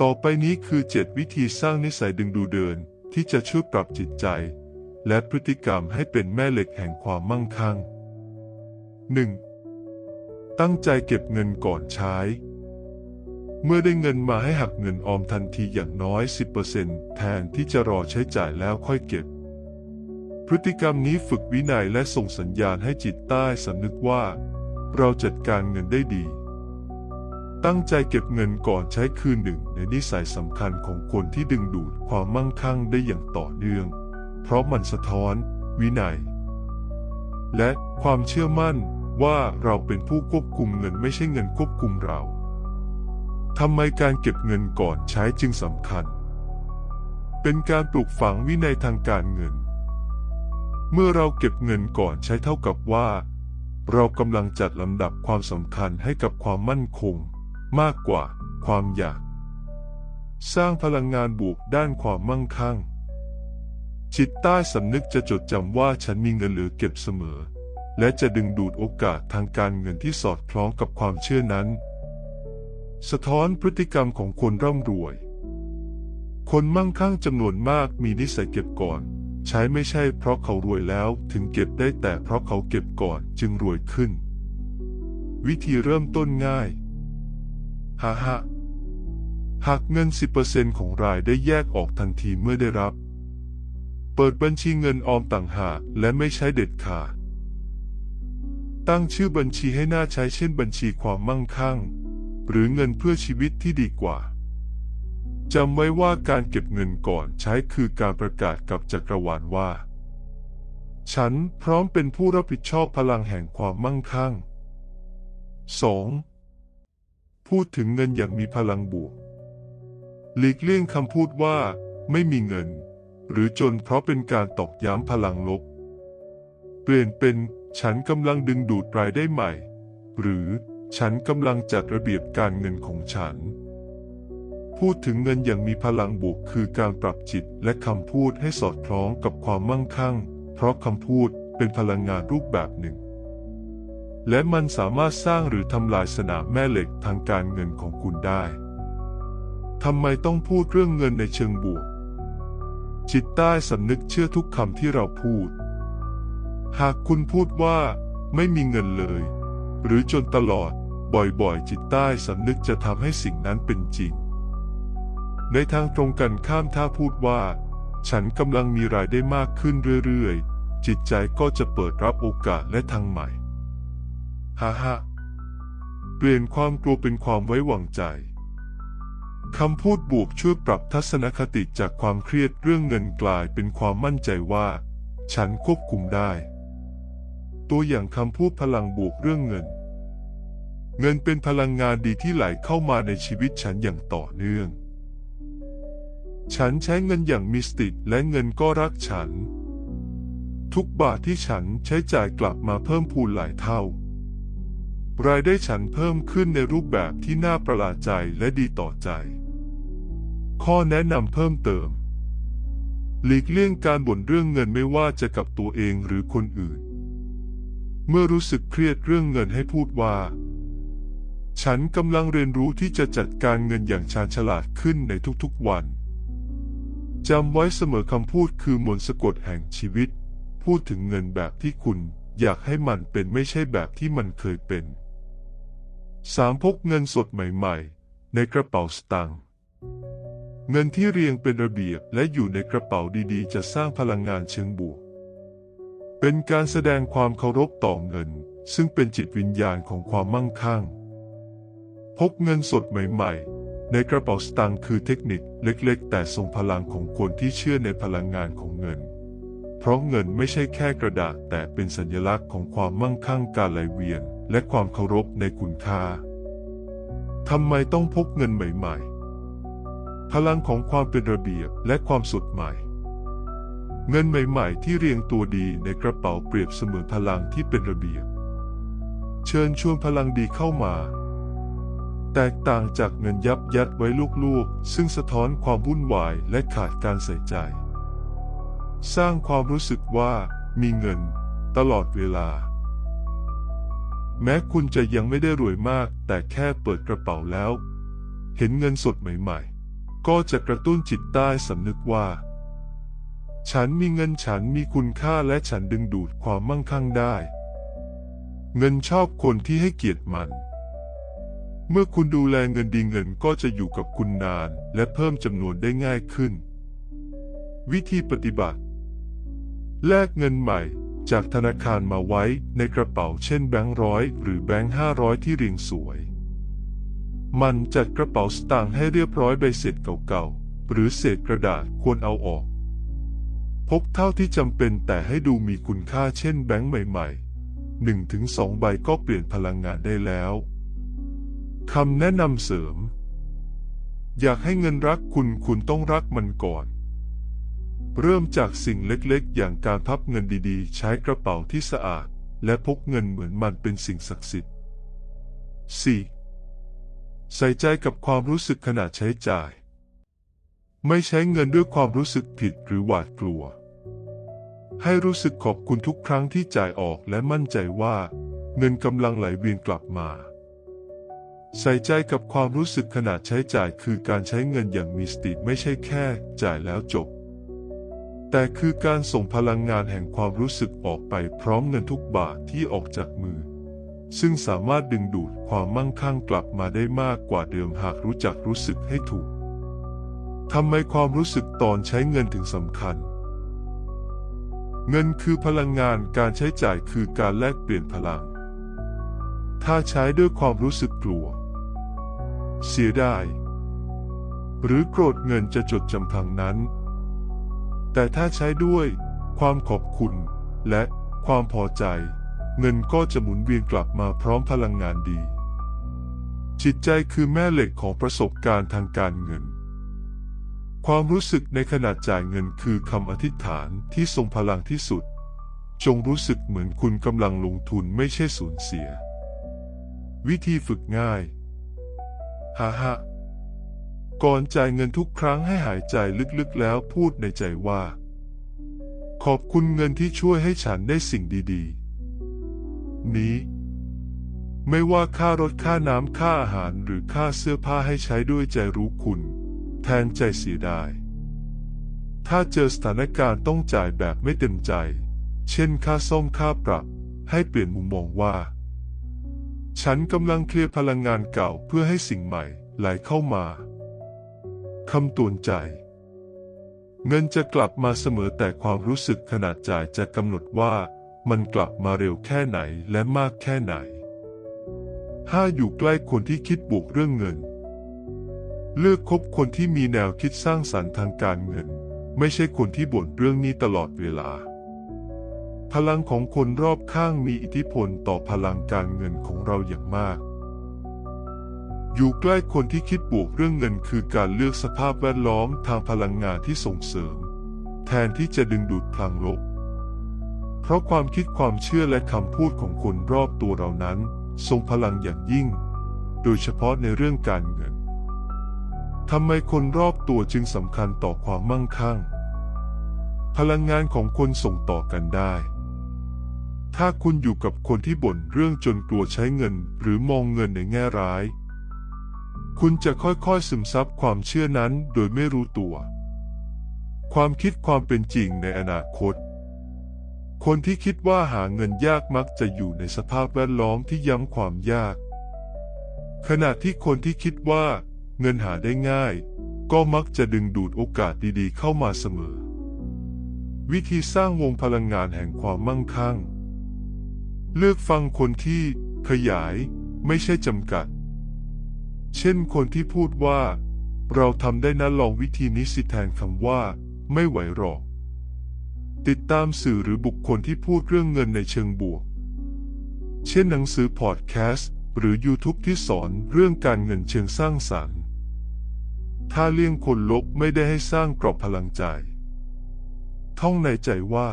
ต่อไปนี้คือ 7 วิธีสร้างนิสัยดึงดูเดินที่จะช่วยปรับจิตใจ และพฤติกรรมให้เป็นแม่เหล็กแห่งความมั่งคั่ง 1. ตั้งใจเก็บเงินก่อนใช้ เมื่อได้เงินมาให้หักเงินออมทันทีอย่างน้อย 10%แทนที่จะรอใช้จ่ายแล้วค่อยเก็บ พฤติกรรมนี้ฝึกวินัยและส่งสัญญาณให้จิตใต้สำนึกว่า เราจัดการเงินได้ดี ตั้งใจเก็บเงินก่อนใช้คืนหนึ่งในนิสัยสำคัญของคนที่ดึงดูดความมั่งคั่งได้อย่างต่อเนื่อง เพราะมันสะท้อน วินัย และความเชื่อมั่นว่าเราเป็นผู้ควบคุมเงินไม่ใช่เงินควบคุมเราทำไมการเก็บเงินก่อนใช้จึงสำคัญ เป็นการปลูกฝังวินัยทางการเงิน เมื่อเราเก็บเงินก่อนใช้เท่ากับว่า เรากำลังจัดลำดับความสำคัญให้กับความมั่นคง มากกว่าความอยาก สร้างพลังงานบวกด้านความมั่งคั่ง จิตใต้สำนึกจะจดจำว่าฉันมีเงินเหลือเก็บเสมอ และจะดึงดูดโอกาสทางการเงินที่สอดคล้องกับความเชื่อนั้น สะท้อนพฤติกรรมของคนร่ำรวย คนมั่งคั่งจำนวนมากมีนิสัยเก็บก่อนใช้ไม่ใช่เพราะเขารวยแล้วถึงเก็บได้แต่เพราะเขาเก็บก่อนจึงรวยขึ้น วิธีเริ่มต้นง่าย ฮ่าฮ่าหากเงิน 10%ของรายได้แยกออกทันทีเมื่อได้รับ เปิดบัญชีเงินออมต่างหากและไม่ใช้เด็ดขาด ตั้งชื่อบัญชีให้น่าใช้เช่นบัญชีความมั่งคั่ง หรือเงินเพื่อชีวิตที่ดีกว่าจำไว้ว่าการเก็บเงินก่อนใช้คือการประกาศกับจักรวาลว่า ฉันพร้อมเป็นผู้รับผิดชอบพลังแห่งความมั่งคั่ง 2. พูดถึงเงินอย่างมีพลังบวก หลีกเลี่ยงคำพูดว่า ไม่มีเงิน หรือจนเพราะเป็นการตอกย้ำพลังลบ เปลี่ยนเป็นฉันกำลังดึงดูดรายได้ใหม่ หรือฉันกำลังจัดระเบียบการเงินของฉัน พูดถึงเงินอย่างมีพลังบวกคือการปรับจิตและคำพูดให้สอดคล้องกับความมั่งคั่ง เพราะคำพูดเป็นพลังงานรูปแบบหนึ่ง และมันสามารถสร้างหรือทำลายสนามแม่เหล็กทางการเงินของคุณได้ ทำไมต้องพูดเรื่องเงินในเชิงบวก จิตใต้สำนึกเชื่อทุกคำที่เราพูด หากคุณพูดว่า ไม่มีเงินเลย หรือจนตลอดบ่อยๆ จิตใต้สำนึกจะทำให้สิ่งนั้นเป็นจริง ในทางตรงกันข้ามถ้าพูดว่า ฉันกำลังมีรายได้มากขึ้นเรื่อยๆ จิตใจก็จะเปิดรับโอกาสและทางใหม่ ฮ่าฮ่าเปลี่ยนความกลัวเป็นความไว้วางใจคำพูดบวกช่วยปรับทัศนคติจากความเครียดเรื่องเงินกลายเป็นความมั่นใจว่า ฉันควบคุมได้ ตัวอย่างคำพูดพลังบวกเรื่องเงิน เงินเป็นพลังงานดีที่ไหลเข้ามาในชีวิตฉันอย่างต่อเนื่อง ฉันใช้เงินอย่างมีสติและเงินก็รักฉัน ทุกบาทที่ฉันใช้จ่ายกลับมาเพิ่มพูนหลายเท่า รายได้ฉันเพิ่มขึ้นในรูปแบบที่น่าประหลาดใจและดีต่อใจ ข้อแนะนำเพิ่มเติม หลีกเลี่ยงการบ่นเรื่องเงินไม่ว่าจะกับตัวเองหรือคนอื่น เมื่อรู้สึกเครียดเรื่องเงินให้พูดว่า ฉันกำลังเรียนรู้ที่จะจัดการเงินอย่างชาญฉลาดขึ้นในทุกๆวันจำไว้เสมอคำพูดคือมนต์สะกดแห่งชีวิต พูดถึงเงินแบบที่คุณอยากให้มันเป็นไม่ใช่แบบที่มันเคยเป็น 3. พกเงินสดใหม่ๆ ในกระเป๋าสตางค์เงินที่เรียงเป็นระเบียบและอยู่ในกระเป๋าดีๆ จะสร้างพลังงานเชิงบวก เป็นการแสดงความเคารพต่อเงิน ซึ่งเป็นจิตวิญญาณของความมั่งคั่ง พกเงินสดใหม่ๆ ในกระเป๋าสตางค์คือเทคนิคเล็กๆ แต่ทรงพลังของคนที่เชื่อในพลังงานของเงิน เพราะเงินไม่ใช่แค่กระดาษแต่เป็นสัญลักษณ์ของความมั่งคั่งการไหลเวียน และความเคารพในคุณค่าทำไมต้องพกเงินใหม่ๆ พลังของความเป็นระเบียบและความสดใหม่ เงินใหม่ๆ ที่เรียงตัวดีในกระเป๋าเปรียบเสมือนพลังที่เป็นระเบียบ เชิญชวนพลังดีเข้ามา แตกต่างจากเงินยับยัดไว้ลูกๆ ซึ่งสะท้อนความวุ่นวายและขาดการใส่ใจ สร้างความรู้สึกว่ามีเงินตลอดเวลา แม้คุณจะยังไม่ได้รวยมาก แต่แค่เปิดกระเป๋าแล้ว เห็นเงินสดใหม่ๆ ก็จะกระตุ้นจิตใต้สำนึกว่า ฉันมีเงินฉันมีคุณค่าและฉันดึงดูดความมั่งคั่งได้ เงินชอบคนที่ให้เกียรติมัน เมื่อคุณดูแลเงินดีเงินก็จะอยู่กับคุณนาน และเพิ่มจำนวนได้ง่ายขึ้น วิธีปฏิบัติ แลกเงินใหม่ จากธนาคารมาไว้ในกระเป๋าเช่นแบงค์ร้อยหรือแบงค์ห้าร้อยที่เรียงสวย มันจัดกระเป๋าสตางค์ให้เรียบร้อยใบเสร็จเก่าๆ หรือเศษกระดาษควรเอาออก พกเท่าที่จำเป็นแต่ให้ดูมีคุณค่าเช่นแบงค์ใหม่ๆหนึ่งถึงสองใบก็เปลี่ยนพลังงานได้แล้วคำแนะนำเสริม อยากให้เงินรักคุณคุณต้องรักมันก่อน เริ่มจากสิ่งเล็กๆ อย่างการพับเงินดีๆ ใช้กระเป๋าที่สะอาด และพกเงินเหมือนมันเป็นสิ่งศักดิ์สิทธิ์ 4. ใส่ใจกับความรู้สึกขณะใช้จ่าย ไม่ใช้เงินด้วยความรู้สึกผิดหรือหวาดกลัว ให้รู้สึกขอบคุณทุกครั้งที่จ่ายออกและมั่นใจว่า เงินกำลังไหลเวียนกลับมา ใส่ใจกับความรู้สึกขณะใช้จ่ายคือการใช้เงินอย่างมีสติไม่ใช่แค่ จ่ายแล้วจบ แต่คือการส่งพลังงานแห่งความรู้สึกออกไปพร้อมเงินทุกบาทที่ออกจากมือ ซึ่งสามารถดึงดูดความมั่งคั่งกลับมาได้มากกว่าเดิมหากรู้จักรู้สึกให้ถูกทำไมความรู้สึกตอนใช้เงินถึงสำคัญ เงินคือพลังงานการใช้จ่ายคือการแลกเปลี่ยนพลัง ถ้าใช้ด้วยความรู้สึกกลัว เสียดายหรือโกรธเงินจะจดจำพลังนั้น แต่ถ้าใช้ด้วย ความขอบคุณ และความพอใจ เงินก็จะหมุนเวียนกลับมาพร้อมพลังงานดี จิตใจคือแม่เหล็กของประสบการณ์ทางการเงิน ความรู้สึกในขณะจ่ายเงินคือคำอธิษฐานที่ทรงพลังที่สุด จงรู้สึกเหมือนคุณกำลังลงทุนไม่ใช่สูญเสีย วิธีฝึกง่ายฮ่าฮ่า ก่อนจ่ายเงินทุกครั้งให้หายใจลึกๆแล้วพูดในใจว่า ขอบคุณเงินที่ช่วยให้ฉันได้สิ่งดีๆ นี้ ไม่ว่าค่ารถค่าน้ำค่าอาหารหรือค่าเสื้อผ้าให้ใช้ด้วยใจรู้คุณ แทนใจเสียดาย ถ้าเจอสถานการณ์ต้องจ่ายแบบไม่เต็มใจ เช่นค่าส้มค่าปรับ ให้เปลี่ยนมุมมองว่า ฉันกำลังเคลียร์พลังงานเก่าเพื่อให้สิ่งใหม่ไหลเข้ามา คำตือนใจ เงินจะกลับมาเสมอแต่ความรู้สึกขณะจ่ายจะกำหนดว่ามันกลับมาเร็วแค่ไหนและมากแค่ไหนห้าอยู่ใกล้คนที่คิดบวกเรื่องเงิน เลือกคบคนที่มีแนวคิดสร้างสรรค์ทางการเงิน ไม่ใช่คนที่บ่นเรื่องนี้ตลอดเวลา พลังของคนรอบข้างมีอิทธิพลต่อพลังการเงินของเราอย่างมาก อยู่ใกล้คนที่คิดบวกเรื่องเงินคือการเลือกสภาพแวดล้อมทางพลังงานที่ส่งเสริม แทนที่จะดึงดูดพลังลบ เพราะความคิดความเชื่อและคำพูดของคนรอบตัวเรานั้น ทรงพลังอย่างยิ่ง โดยเฉพาะในเรื่องการเงินทำไมคนรอบตัวจึงสำคัญต่อความมั่งคั่ง พลังงานของคนส่งต่อกันได้ ถ้าคุณอยู่กับคนที่บ่นเรื่องจนกลัวใช้เงินหรือมองเงินในแง่ร้าย คุณจะค่อยๆซึมซับความเชื่อนั้นโดยไม่รู้ตัว ความคิดความเป็นจริงในอนาคต คนที่คิดว่าหาเงินยากมักจะอยู่ในสภาพแวดล้อมที่ย้ำความยาก ขณะที่คนที่คิดว่าเงินหาได้ง่าย ก็มักจะดึงดูดโอกาสดีๆ เข้ามาเสมอ วิธีสร้างวงพลังงานแห่งความมั่งคั่ง เลือกฟังคนที่ขยายไม่ใช่จำกัด เช่นคนที่พูดว่า เราทำได้นะลองวิธีนี้สิแทนคำว่า ไม่ไหวหรอก ติดตามสื่อหรือบุคคลที่พูดเรื่องเงินในเชิงบวก เช่นหนังสือพอดแคสต์หรือ YouTube ที่สอนเรื่องการเงินเชิงสร้างสรรค์ ถ้าเลี่ยงคนลบไม่ได้ให้สร้างกรอบพลังใจ ท่องในใจว่า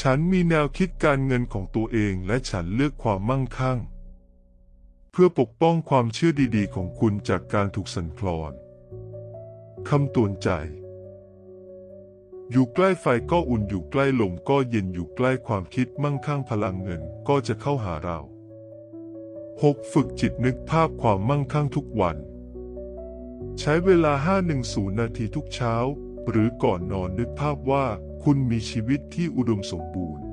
ฉันมีแนวคิดการเงินของตัวเองและฉันเลือกความมั่งคั่ง พื่อปกป้องความเชื่อดีๆ ของคุณจากการถูกสั่นคลอน คำตวนใจ อยู่ใกล้ไฟก็อุ่นอยู่ใกล้ลมก็เย็นอยู่ใกล้ความคิดมั่งคั่งพลังเงินก็จะเข้าหาเรา 6. ฝึกจิตนึกภาพความมั่งคั่งทุกวัน ใช้เวลา 510 นาทีทุกเช้า หรือก่อนนอนนึกภาพว่าคุณมีชีวิตที่อุดมสมบูรณ์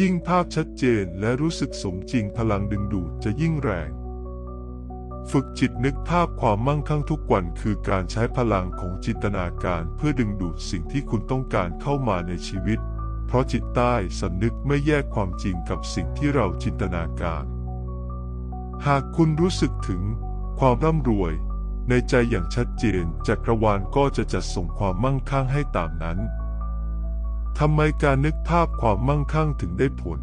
ยิ่งภาพชัดเจนและรู้สึกสมจริงพลังดึงดูดจะยิ่งแรง ฝึกจิตนึกภาพความมั่งคั่งทุกวันคือการใช้พลังของจินตนาการเพื่อดึงดูดสิ่งที่คุณต้องการเข้ามาในชีวิต เพราะจิตใต้สำนึกไม่แยกความจริงกับสิ่งที่เราจินตนาการ หากคุณรู้สึกถึงความร่ำรวย ในใจอย่างชัดเจนจักรวาลก็จะจัดส่งความมั่งคั่งให้ตามนั้น ทำไมการนึกภาพความมั่งคั่งถึงได้ผล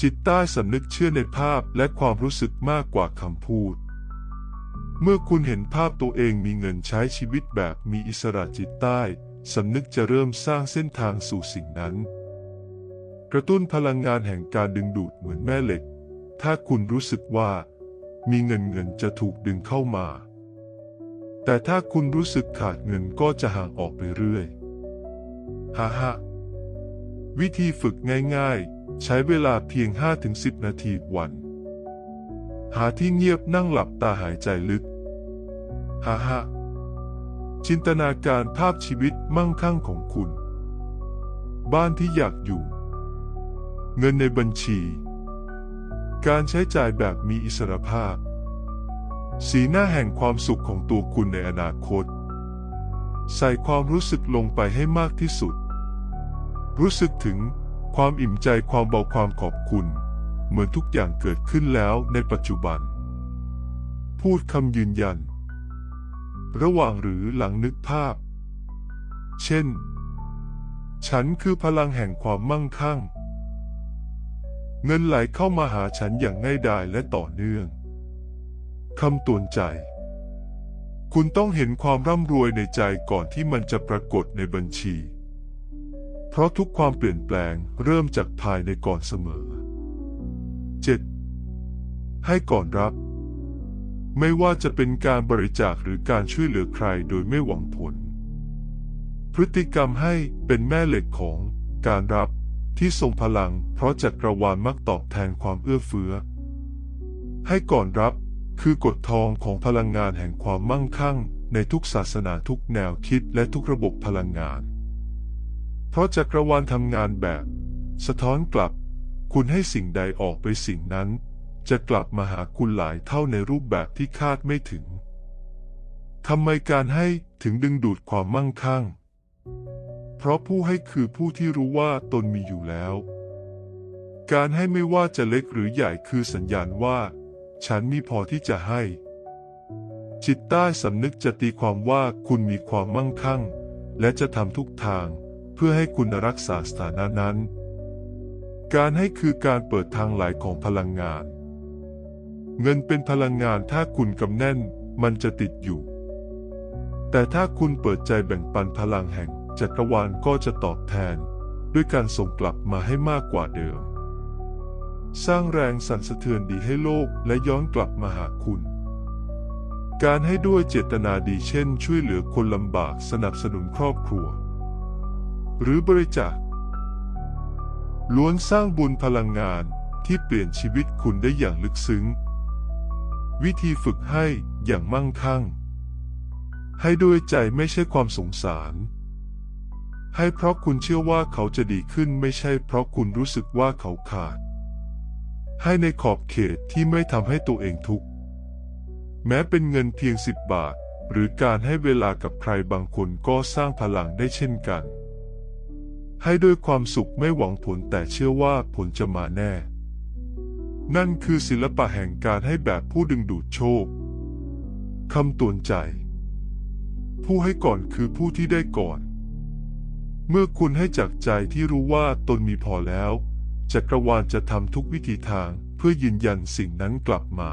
จิตใต้สำนึกเชื่อในภาพและความรู้สึกมากกว่าคำพูด เมื่อคุณเห็นภาพตัวเองมีเงินใช้ชีวิตแบบมีอิสระจิตใต้สำนึกจะเริ่มสร้างเส้นทางสู่สิ่งนั้น กระตุ้นพลังงานแห่งการดึงดูดเหมือนแม่เหล็ก ถ้าคุณรู้สึกว่า มีเงินเงินจะถูกดึงเข้ามา แต่ถ้าคุณรู้สึกขาดเงินก็จะห่างออกไปเรื่อย ฮ่าฮ่าวิธีฝึกง่ายๆ ใช้เวลาเพียง 5-10 นาทีวัน หาที่เงียบนั่งหลับตาหายใจลึกฮ่าฮ่าจินตนาการภาพชีวิตมั่งคั่งของคุณ บ้านที่อยากอยู่ เงินในบัญชี การใช้จ่ายแบบมีอิสรภาพ สีหน้าแห่งความสุขของตัวคุณในอนาคต ใส่ความรู้สึกลงไปให้มากที่สุด รู้สึกถึงความอิ่มใจความเบาความขอบคุณ เหมือนทุกอย่างเกิดขึ้นแล้วในปัจจุบัน พูดคำยืนยัน ระหว่างหรือหลังนึกภาพ เช่น ฉันคือพลังแห่งความมั่งคั่ง เงินไหลเข้ามาหาฉันอย่างง่ายดายและต่อเนื่องคำตวนใจ คุณต้องเห็นความร่ำรวยในใจก่อนที่มันจะปรากฏในบัญชี เพราะทุกความเปลี่ยนแปลงเริ่มจากภายในก่อนเสมอ 7. ให้ก่อนรับ ไม่ว่าจะเป็นการบริจาคหรือการช่วยเหลือใครโดยไม่หวังผล พฤติกรรมให้เป็นแม่เหล็กของการรับที่ทรงพลัง เพราะจักรวาลมักตอบแทนความเอื้อเฟื้อ ให้ก่อนรับคือกฎทองของพลังงานแห่งความมั่งคั่ง ในทุกศาสนาทุกแนวคิดและทุกระบบพลังงาน เพราะจักรวาลทำงานแบบ สะท้อนกลับ คุณให้สิ่งใดออกไปสิ่งนั้น จะกลับมาหาคุณหลายเท่าในรูปแบบที่คาดไม่ถึงทำไมการให้ถึงดึงดูดความมั่งคั่ง เพราะผู้ให้คือผู้ที่รู้ว่าตนมีอยู่แล้ว การให้ไม่ว่าจะเล็กหรือใหญ่คือสัญญาณว่า ฉันมีพอที่จะให้ จิตใต้สำนึกจะตีความว่าคุณมีความมั่งคั่ง และจะทำทุกทาง เพื่อให้คุณรักษาสถานะนั้น การให้คือการเปิดทางไหลของพลังงาน เงินเป็นพลังงานถ้าคุณกำแน่นมันจะติดอยู่ แต่ถ้าคุณเปิดใจแบ่งปันพลังแห่งจักรวาลก็จะตอบแทน ด้วยการส่งกลับมาให้มากกว่าเดิม สร้างแรงสั่นสะเทือนดีให้โลกและย้อนกลับมาหาคุณการให้ด้วยเจตนาดีเช่น ช่วยเหลือคนลำบากสนับสนุนครอบครัว หรือบริจาค ล้วนสร้างบุญพลังงานที่เปลี่ยนชีวิตคุณได้อย่างลึกซึ้ง วิธีฝึกให้อย่างมั่งคั่ง ให้ด้วยใจไม่ใช่ความสงสาร ให้เพราะคุณเชื่อว่าเขาจะดีขึ้นไม่ใช่เพราะคุณรู้สึกว่าเขาขาด ให้ในขอบเขตที่ไม่ทำให้ตัวเองทุกข์ แม้เป็นเงินเพียงสิบบาทหรือการให้เวลากับใครบางคนก็สร้างพลังได้เช่นกัน ให้ด้วยความสุขไม่หวังผลแต่เชื่อว่าผลจะมาแน่ นั่นคือศิลปะแห่งการให้แบบผู้ดึงดูดโชคคำตวนใจ ผู้ให้ก่อนคือผู้ที่ได้ก่อน เมื่อคุณให้จากใจที่รู้ว่าตนมีพอแล้วจักรวาลจะทำทุกวิธีทางเพื่อยืนยันสิ่งนั้นกลับมา